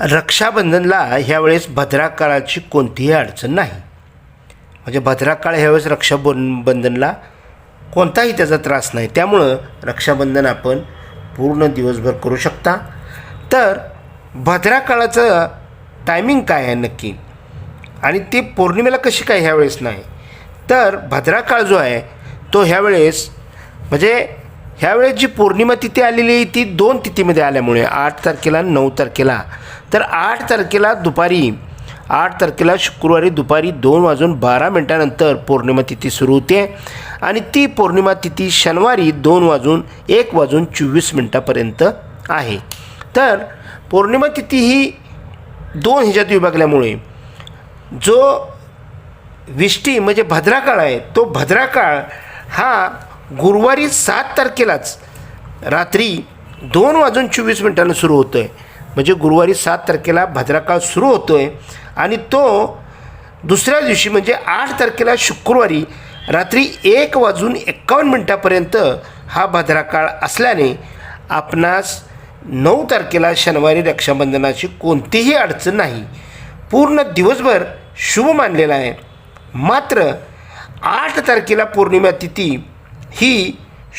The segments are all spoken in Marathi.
रक्षाबंधनला ह्यावेळेस भद्राकाळाची कोणतीही अडचण नाही. म्हणजे भद्राकाळ ह्यावेळेस रक्षाबं बंधनला कोणताही त्याचा त्रास नाही. त्यामुळं रक्षाबंधन आपण पूर्ण दिवसभर करू शकता. तर भद्राकाळाचं टायमिंग काय आहे नक्की? आणि ती पौर्णिमेला कशी काय ह्यावेळेस नाही? तर भद्राकाळ जो आहे तो ह्यावेळेस म्हणजे ह्यावेळेस जी पौर्णिमा तिथी आलेली आहे ती दोन तिथीमध्ये आल्यामुळे आठ तारखेला नऊ तारखेला. तर आठ तारखेला दुपारी आठ तारखेला शुक्रवारी दुपारी दोन वाजून बारा मिनटानंतर पौर्णिमा तिथी सुरू होते. आणि ती पौर्णिमा तिथी शनिवारी दोन वाजून एक वाजून चोवीस मिनटापर्यंत आहे. तर पौर्णिमा तिथी ही दोन ह्याच्यात विभागल्यामुळे जो विष्टी म्हणजे भद्राकाळ आहे तो भद्राकाळ हा गुरुवारी सात तारखेलाच रात्री दोन वाजून चोवीस मिनटानं सुरू होतो आहे म्हणजे गुरुवारी सात तारखेला भद्राकाळ सुरू होतो आहे आणि तो दुसऱ्या दिवशी म्हणजे आठ तारखेला शुक्रवारी रात्री एक वाजून एक्कावन्न मिनटापर्यंत हा भद्राकाळ असल्याने आपणास नऊ तारखेला शनिवारी रक्षाबंधनाची कोणतीही अडचण नाही. पूर्ण दिवसभर शुभ मानलेला आहे. मात्र आठ तारखेला पौर्णिमा तिथी ही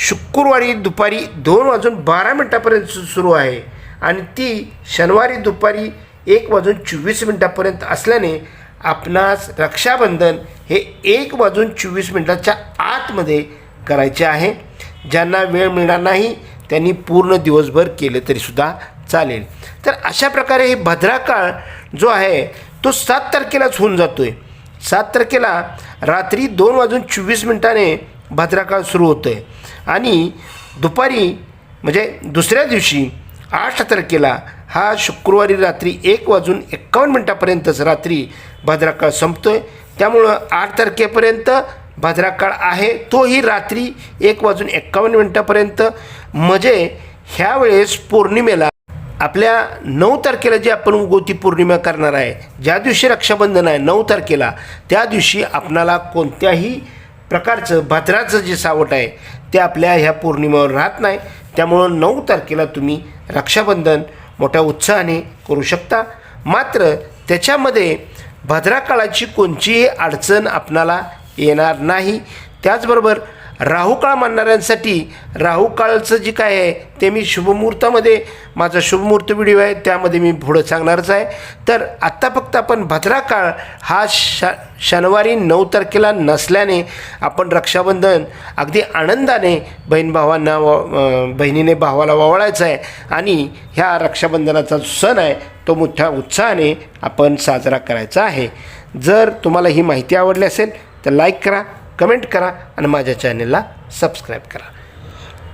शुक्रवारी दुपारी दोन वाजून बारा मिनटापर्यंत सु सुरू आहे. आणि ती शनिवारी दुपारी एक वाजून चोवीस मिनटापर्यंत असल्याने आपणास रक्षाबंधन हे एक वाजून चोवीस मिनटाच्या आतमध्ये करायचे आहे. ज्यांना वेळ मिळणार नाही त्यांनी पूर्ण दिवसभर केले तरीसुद्धा चालेल. तर अशा प्रकारे हे भद्रा काळ जो आहे तो सात तारखेलाच होऊन जातो आहे सात तारखेला रात्री दोन वाजून चोवीस मिनटाने भद्राकाळ सुरू होतो आहे आणि दुपारी म्हणजे दुसऱ्या दिवशी आठ तारखेला हा शुक्रवारी रात्री एक वाजून एक्कावन्न मिनटापर्यंतच रात्री भद्राकाळ संपतो आहे त्यामुळं आठ तारखेपर्यंत भद्राकाळ आहे तोही रात्री एक वाजून एक्कावन्न मिनटापर्यंत. म्हणजे ह्या वेळेस पौर्णिमेला आपल्या नऊ तारखेला जी आपण उगवती पौर्णिमा करणार आहे ज्या दिवशी रक्षाबंधन आहे नऊ तारखेला त्या दिवशी आपणाला कोणत्याही प्रकारचं भद्राचं जे सावट आहे ते आपल्या ह्या पौर्णिमेवर राहत नाही. त्यामुळं नऊ तारखेला तुम्ही रक्षाबंधन मोठ्या उत्साहाने करू शकता. मात्र त्याच्यामध्ये भद्रा काळाची कोणतीही अडचण आपणाला येणार नाही. त्याचबरोबर राहुकाळ मानणाऱ्यांसाठी राहुकाळचं जे काय आहे ते मी शुभमुहूर्तामध्ये माझा शुभमुहूर्त व्हिडिओ आहे त्यामध्ये मी पुढं सांगणारच आहे. तर आत्ता फक्त आपण भद्रा काळ हा श शनिवारी नऊ तारखेला नसल्याने आपण रक्षाबंधन अगदी आनंदाने बहीण भावांना बहिणीने भावाला वावळायचं आहे आणि ह्या रक्षाबंधनाचा जो सण आहे तो मोठ्या उत्साहाने आपण साजरा करायचा आहे. जर तुम्हाला ही माहिती आवडली असेल तर लाईक करा कमेंट करा आणि माझ्या चॅनलला सबस्क्राईब करा.